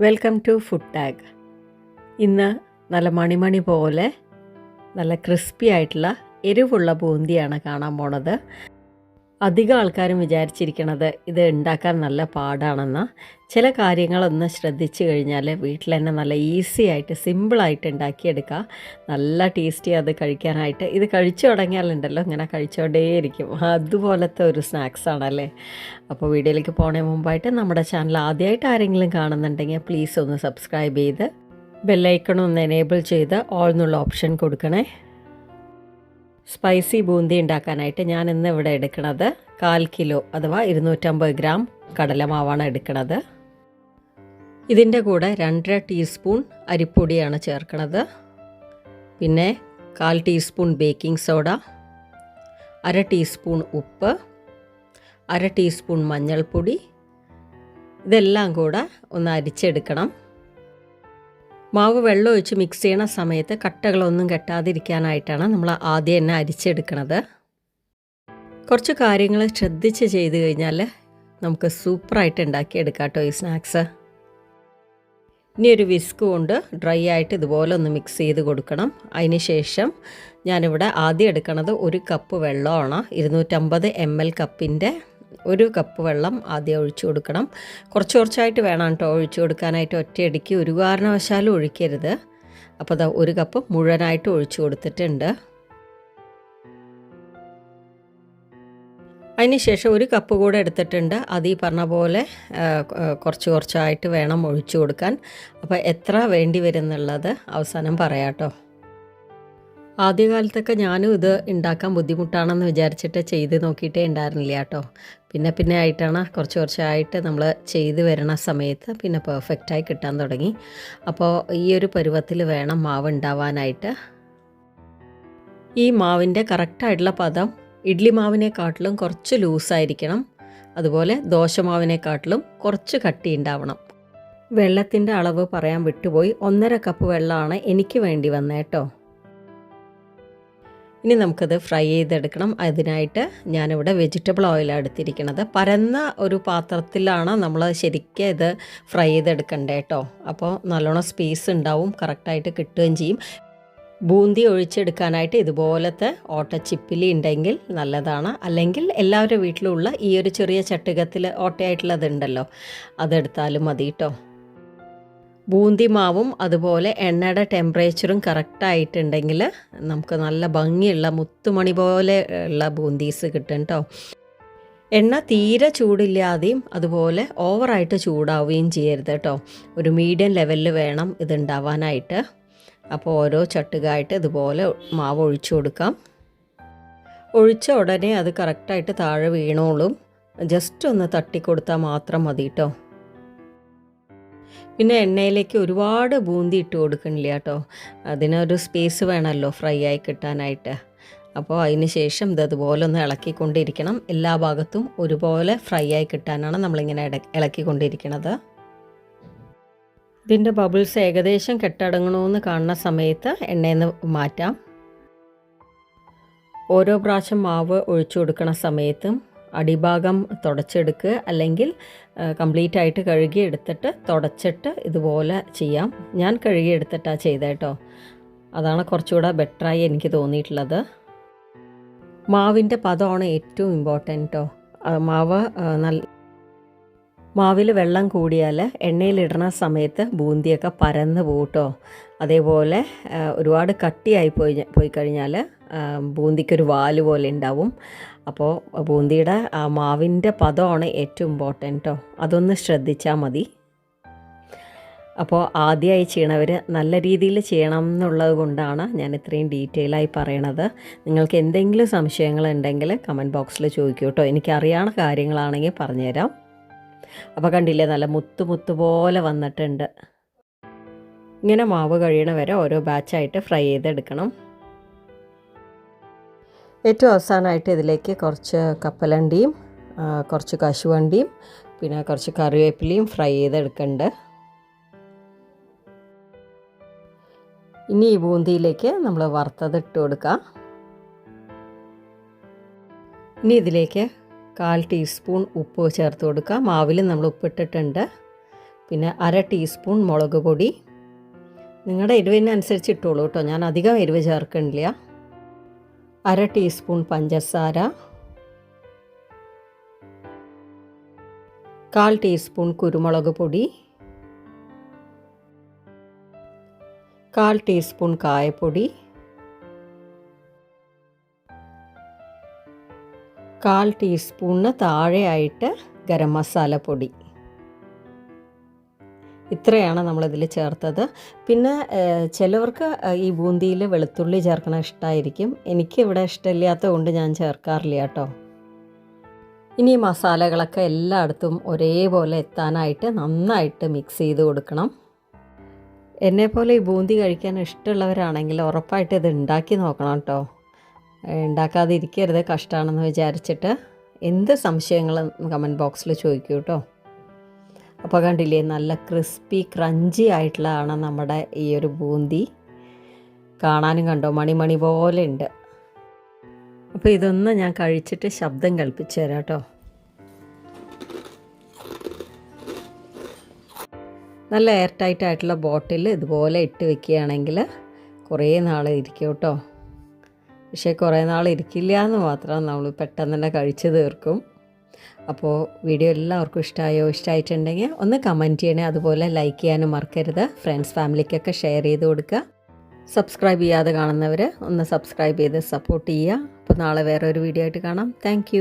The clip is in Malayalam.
വെൽക്കം ടു ഫുഡ് ടാഗ് ഇന്ന് നല്ല മണിമണി പോലെ നല്ല ക്രിസ്പി ആയിട്ടുള്ള എരിവുള്ള ബൂന്തിയാണ് കാണാൻ പോണത്. അധികം ആൾക്കാരും വിചാരിച്ചിരിക്കണത് ഇത് ഉണ്ടാക്കാൻ നല്ല പാടാണെന്ന. ചില കാര്യങ്ങളൊന്ന് ശ്രദ്ധിച്ചു കഴിഞ്ഞാൽ വീട്ടിൽ തന്നെ നല്ല ഈസി ആയിട്ട് സിമ്പിളായിട്ട് ഉണ്ടാക്കിയെടുക്കുക നല്ല ടേസ്റ്റി അത് കഴിക്കാനായിട്ട്. ഇത് കഴിച്ചു തുടങ്ങിയാലുണ്ടല്ലോ ഇങ്ങനെ കഴിച്ചുകൊണ്ടേയിരിക്കും അതുപോലത്തെ ഒരു സ്നാക്സ് ആണല്ലേ. അപ്പോൾ വീഡിയോയിലേക്ക് പോണേ മുമ്പായിട്ട് നമ്മുടെ ചാനൽ ആദ്യമായിട്ട് ആരെങ്കിലും കാണുന്നുണ്ടെങ്കിൽ പ്ലീസ് ഒന്ന് സബ്സ്ക്രൈബ് ചെയ്ത് ബെല്ലൈക്കൺ ഒന്ന് എനേബിൾ ചെയ്ത് ഓൾ എന്നുള്ള ഓപ്ഷൻ കൊടുക്കണേ. സ്പൈസി ബൂന്തി ഉണ്ടാക്കാനായിട്ട് ഞാൻ ഇന്ന് ഇവിടെ എടുക്കുന്നത് കാൽ കിലോ അഥവാ ഇരുന്നൂറ്റമ്പത് ഗ്രാം കടലമാവാണ് എടുക്കുന്നത് ഇതിന്റെ കൂടെ രണ്ടര ടീസ്പൂൺ അരിപ്പൊടിയാണ് ചേർക്കുന്നത് പിന്നെ കാൽ ടീസ്പൂൺ ബേക്കിംഗ് സോഡ അര ടീസ്പൂൺ ഉപ്പ് അര ടീസ്പൂൺ മഞ്ഞൾപ്പൊടി ഇതെല്ലാം കൂടെ ഒന്ന് അരിച്ചെടുക്കണം. മാവ് വെള്ളം ഒഴിച്ച് മിക്സ് ചെയ്യണ സമയത്ത് കട്ടകളൊന്നും കെട്ടാതിരിക്കാനായിട്ടാണ് നമ്മൾ ആദ്യം തന്നെ അരിച്ചെടുക്കണത്. കുറച്ച് കാര്യങ്ങൾ ശ്രദ്ധിച്ച് ചെയ്ത് കഴിഞ്ഞാൽ നമുക്ക് സൂപ്പറായിട്ട് ഉണ്ടാക്കിയെടുക്കാം കേട്ടോ ഈ സ്നാക്സ്. ഇനി ഒരു വിസ്ക് കൊണ്ട് ഡ്രൈ ആയിട്ട് ഇതുപോലെ ഒന്ന് മിക്സ് ചെയ്ത് കൊടുക്കണം. അതിന് ശേഷം ഞാനിവിടെ ആദ്യം എടുക്കണത് ഒരു കപ്പ് വെള്ളമാണ്. ഇരുന്നൂറ്റമ്പത് എം എൽ കപ്പിന്റെ ഒരു കപ്പ് വെള്ളം ആദ്യം ഒഴിച്ചു കൊടുക്കണം. കുറച്ച് കുറച്ചായിട്ട് വേണം കേട്ടോ ഒഴിച്ചു കൊടുക്കാനായിട്ട്. ഒറ്റയടിക്ക് ഒരു കാരണവശാലും ഒഴിക്കരുത്. അപ്പോൾ അതാ ഒരു കപ്പ് മുഴുവനായിട്ട് ഒഴിച്ചു കൊടുത്തിട്ടുണ്ട്. അതിനുശേഷം ഒരു കപ്പ് കൂടെ എടുത്തിട്ടുണ്ട്. അത് ഈ പറഞ്ഞ പോലെ കുറച്ച് കുറച്ചായിട്ട് വേണം ഒഴിച്ചു കൊടുക്കാൻ. അപ്പോൾ എത്ര വേണ്ടി വരും എന്നുള്ളത് അവസാനം പറയാം കേട്ടോ. ആദ്യകാലത്തൊക്കെ ഞാനും ഇത് ഉണ്ടാക്കാൻ ബുദ്ധിമുട്ടാണെന്ന് വിചാരിച്ചിട്ട് ചെയ്ത് നോക്കിയിട്ടേ ഉണ്ടായിരുന്നില്ല കേട്ടോ. പിന്നെ പിന്നെ ആയിട്ടാണ് കുറച്ച് കുറച്ചായിട്ട് നമ്മൾ ചെയ്ത് വരണ സമയത്ത് പിന്നെ പെർഫെക്റ്റായി കിട്ടാൻ തുടങ്ങി. അപ്പോൾ ഈ ഒരു പരുവത്തിൽ വേണം മാവ് ഉണ്ടാവാനായിട്ട്. ഈ മാവിന്റെ കറക്റ്റായിട്ടുള്ള പദം ഇഡ്ലി മാവിനെക്കാട്ടിലും കുറച്ച് ലൂസായിരിക്കണം അതുപോലെ ദോശമാവിനെക്കാട്ടിലും കുറച്ച് കട്ടി ഉണ്ടാവണം. വെള്ളത്തിന്റെ അളവ് പറയാൻ വിട്ടുപോയി. ഒന്നര കപ്പ് വെള്ളമാണ് എനിക്ക് വേണ്ടി വന്നേട്ടോ ഇനി നമുക്കത് ഫ്രൈ ചെയ്തെടുക്കണം. അതിനായിട്ട് ഞാനിവിടെ വെജിറ്റബിൾ ഓയിലാണ് എടുത്തിരിക്കുന്നത്. പരന്ന ഒരു പാത്രത്തിലാണ് നമ്മൾ ശരിക്കും ഇത് ഫ്രൈ ചെയ്തെടുക്കണ്ടേ കേട്ടോ അപ്പോൾ നല്ലോണം സ്പേസ് ഉണ്ടാവും കറക്റ്റായിട്ട് കിട്ടുകയും ചെയ്യും. ബൂന്തി ഒഴിച്ചെടുക്കാനായിട്ട് ഇതുപോലത്തെ ഓട്ടച്ചിപ്പിലി ഉണ്ടെങ്കിൽ നല്ലതാണ്. അല്ലെങ്കിൽ എല്ലാവരുടെ വീട്ടിലുള്ള ഈ ഒരു ചെറിയ ചട്ടുകത്തിൽ ഓട്ടയായിട്ടുള്ളതുണ്ടല്ലോ അതെടുത്താലും മതി കേട്ടോ ബൂന്തി മാവും അതുപോലെ എണ്ണയുടെ ടെമ്പറേച്ചറും കറക്റ്റായിട്ടുണ്ടെങ്കിൽ നമുക്ക് നല്ല ഭംഗിയുള്ള മുത്തുമണി പോലെ ഉള്ള ബൂന്തീസ് കിട്ടും കേട്ടോ എണ്ണ തീരെ ചൂടില്ലാതെയും അതുപോലെ ഓവറായിട്ട് ചൂടാവുകയും ചെയ്യരുത് കേട്ടോ ഒരു മീഡിയം ലെവലിൽ വേണം ഇതുണ്ടാവാനായിട്ട്. അപ്പോൾ ഓരോ ചട്ടുകായിട്ട് ഇതുപോലെ മാവ് ഒഴിച്ചു കൊടുക്കാം. ഒഴിച്ച ഉടനെ അത് കറക്റ്റായിട്ട് താഴെ വീണോളും. ജസ്റ്റ് ഒന്ന് തട്ടിക്കൊടുത്താൽ മാത്രം മതി കേട്ടോ പിന്നെ എണ്ണയിലേക്ക് ഒരുപാട് ബൂന്തി ഇട്ട് കൊടുക്കണില്ല കേട്ടോ. അതിനൊരു സ്പേസ് വേണമല്ലോ ഫ്രൈ ആയി കിട്ടാനായിട്ട്. അപ്പോൾ അതിന് ശേഷം ഇത് അതുപോലെ ഒന്ന് ഇളക്കിക്കൊണ്ടിരിക്കണം. എല്ലാ ഭാഗത്തും ഒരുപോലെ ഫ്രൈ ആയി കിട്ടാനാണ് നമ്മളിങ്ങനെ ഇളക്കിക്കൊണ്ടിരിക്കണത്. ഇതിന്റെ ബബിൾസ് ഏകദേശം കെട്ടടങ്ങണമെന്ന് കാണുന്ന സമയത്ത് എണ്ണയിൽ നിന്ന് മാറ്റാം. ഓരോ പ്രാവശ്യം മാവ് ഒഴിച്ചു കൊടുക്കുന്ന സമയത്തും അടിഭാഗം തുടച്ചെടുക്കുക അല്ലെങ്കിൽ കംപ്ലീറ്റ് ആയിട്ട് കഴുകി എടുത്തിട്ട് തുടച്ചിട്ട് ഇതുപോലെ ചെയ്യാം. ഞാൻ കഴുകി എടുത്തിട്ടാണ് ചെയ്തേട്ടോ അതാണ് കുറച്ചുകൂടെ ബെറ്ററായി എനിക്ക് തോന്നിയിട്ടുള്ളത്. മാവിന്റെ പദമാണ് ഏറ്റവും ഇമ്പോർട്ടന്റ് കേട്ടോ മാവ് നല്ല മാവിൽ വെള്ളം കൂടിയാൽ എണ്ണയിലിടണ സമയത്ത് ബൂന്തിയൊക്കെ പരന്ന് പോട്ടോ അതേപോലെ ഒരുപാട് കട്ടിയായി പോയി പോയി കഴിഞ്ഞാൽ ബൂന്തിക്കൊരു വാൽ പോലെ ഉണ്ടാവും. അപ്പോൾ ബൂന്തിയുടെ ആ മാവിന്റെ പദമാണ് ഏറ്റവും ഇമ്പോർട്ടന്റ് കേട്ടോ അതൊന്ന് ശ്രദ്ധിച്ചാൽ മതി. അപ്പോൾ ആദ്യമായി ചെയ്യണവർ നല്ല രീതിയിൽ ചെയ്യണം എന്നുള്ളത് കൊണ്ടാണ് ഞാൻ ഇത്രയും ഡീറ്റെയിൽ ആയി പറയണത്. നിങ്ങൾക്ക് എന്തെങ്കിലും സംശയങ്ങൾ ഉണ്ടെങ്കിൽ കമന്റ് ബോക്സിൽ ചോദിക്കൂ കേട്ടോ എനിക്കറിയാവുന്ന കാര്യങ്ങളാണെങ്കിൽ പറഞ്ഞുതരാം. അപ്പോൾ കണ്ടില്ലേ നല്ല മുത്തു മുത്തു പോലെ വന്നിട്ടുണ്ട്. ഇങ്ങനെ മാവ് കഴിയണ വരെ ഓരോ ബാച്ചായിട്ട് ഫ്രൈ ചെയ്തെടുക്കണം. ഏറ്റവും അവസാനമായിട്ട് ഇതിലേക്ക് കുറച്ച് കപ്പലണ്ടിയും കുറച്ച് കശുവണ്ടിയും പിന്നെ കുറച്ച് കറിവേപ്പിലയും ഫ്രൈ ചെയ്തെടുക്കുന്നുണ്ട് ഇനി ഈ ബൂന്തിയിലേക്ക് നമ്മൾ വറുത്തത് ഇട്ട് കൊടുക്കാം. ഇനി ഇതിലേക്ക് കാൽ ടീസ്പൂൺ ഉപ്പ് ചേർത്ത് കൊടുക്കുക മാവിൽ നമ്മൾ ഉപ്പിട്ടിട്ടുണ്ട്. പിന്നെ അര ടീസ്പൂൺ മുളക് പൊടി. നിങ്ങളുടെ എരിവിനനുസരിച്ച് ഇട്ടോളൂ കേട്ടോ. ഞാൻ അധികം എരിവ് ചേർക്കണില്ല. അര ടീസ്പൂൺ പഞ്ചസാര കാൽ ടീസ്പൂൺ കുരുമുളക് പൊടി കാൽ ടീസ്പൂൺ കായപ്പൊടി കാൽ ടീസ്പൂണിന് താഴെയായിട്ട് ഗരം മസാല പൊടി. ഇത്രയാണ് നമ്മളിതിൽ ചേർത്തത്. പിന്നെ ചിലവർക്ക് ഈ ബൂന്തിയിൽ വെളുത്തുള്ളി ചേർക്കണ ഇഷ്ടമായിരിക്കും എനിക്ക് ഇവിടെ ഇഷ്ടമില്ലാത്തത് കൊണ്ട് ഞാൻ ചേർക്കാറില്ല കേട്ടോ. ഇനി മസാലകളൊക്കെ എല്ലായിടത്തും ഒരേപോലെ എത്താനായിട്ട് നന്നായിട്ട് മിക്സ് ചെയ്ത് കൊടുക്കണം. എന്നെപ്പോലെ ഈ ബൂന്തി കഴിക്കാൻ ഇഷ്ടമുള്ളവരാണെങ്കിൽ ഉറപ്പായിട്ട് ഇത് ഉണ്ടാക്കി നോക്കണം കേട്ടോ. ഉണ്ടാക്കാതെ ഇരിക്കരുത് കഷ്ടമാണെന്ന് വിചാരിച്ചിട്ട്. എന്ത് സംശയങ്ങളും കമന്റ് ബോക്സിൽ ചോദിക്കൂ കേട്ടോ. അപ്പോൾ കണ്ടില്ലേ നല്ല ക്രിസ്പി ക്രഞ്ചി ആയിട്ടുള്ളതാണ് നമ്മുടെ ഈ ഒരു ബൂന്തി. കാണാനും കണ്ടോ? മണിമണി പോലെ ഉണ്ട്. അപ്പോൾ ഇതൊന്ന് ഞാൻ കഴിച്ചിട്ട് ശബ്ദം കൽപ്പിച്ചു തരാം കേട്ടോ. നല്ല എയർ ടൈറ്റ് ആയിട്ടുള്ള ബോട്ടിൽ ഇതുപോലെ ഇട്ട് വെക്കുകയാണെങ്കിൽ കുറേ നാൾ ഇരിക്കും കേട്ടോ. പക്ഷേ കുറേ നാൾ ഇരിക്കില്ല എന്ന് മാത്രം നമ്മൾ പെട്ടെന്ന് തന്നെ കഴിച്ച് തീർക്കും. അപ്പോൾ വീഡിയോ എല്ലാവർക്കും ഇഷ്ടമായോ ഇഷ്ടമായിട്ടുണ്ടെങ്കിൽ ഒന്ന് കമന്റ് ചെയ്യണേ. അതുപോലെ ലൈക്ക് ചെയ്യാനും മറക്കരുത്. ഫ്രണ്ട്സ് ഫാമിലിക്കൊക്കെ ഷെയർ ചെയ്ത് കൊടുക്കുക. സബ്സ്ക്രൈബ് ചെയ്യാതെ കാണുന്നവർ ഒന്ന് സബ്സ്ക്രൈബ് ചെയ്ത് സപ്പോർട്ട് ചെയ്യുക. അപ്പോൾ നാളെ വേറെ ഒരു വീഡിയോ ആയിട്ട് കാണാം. താങ്ക്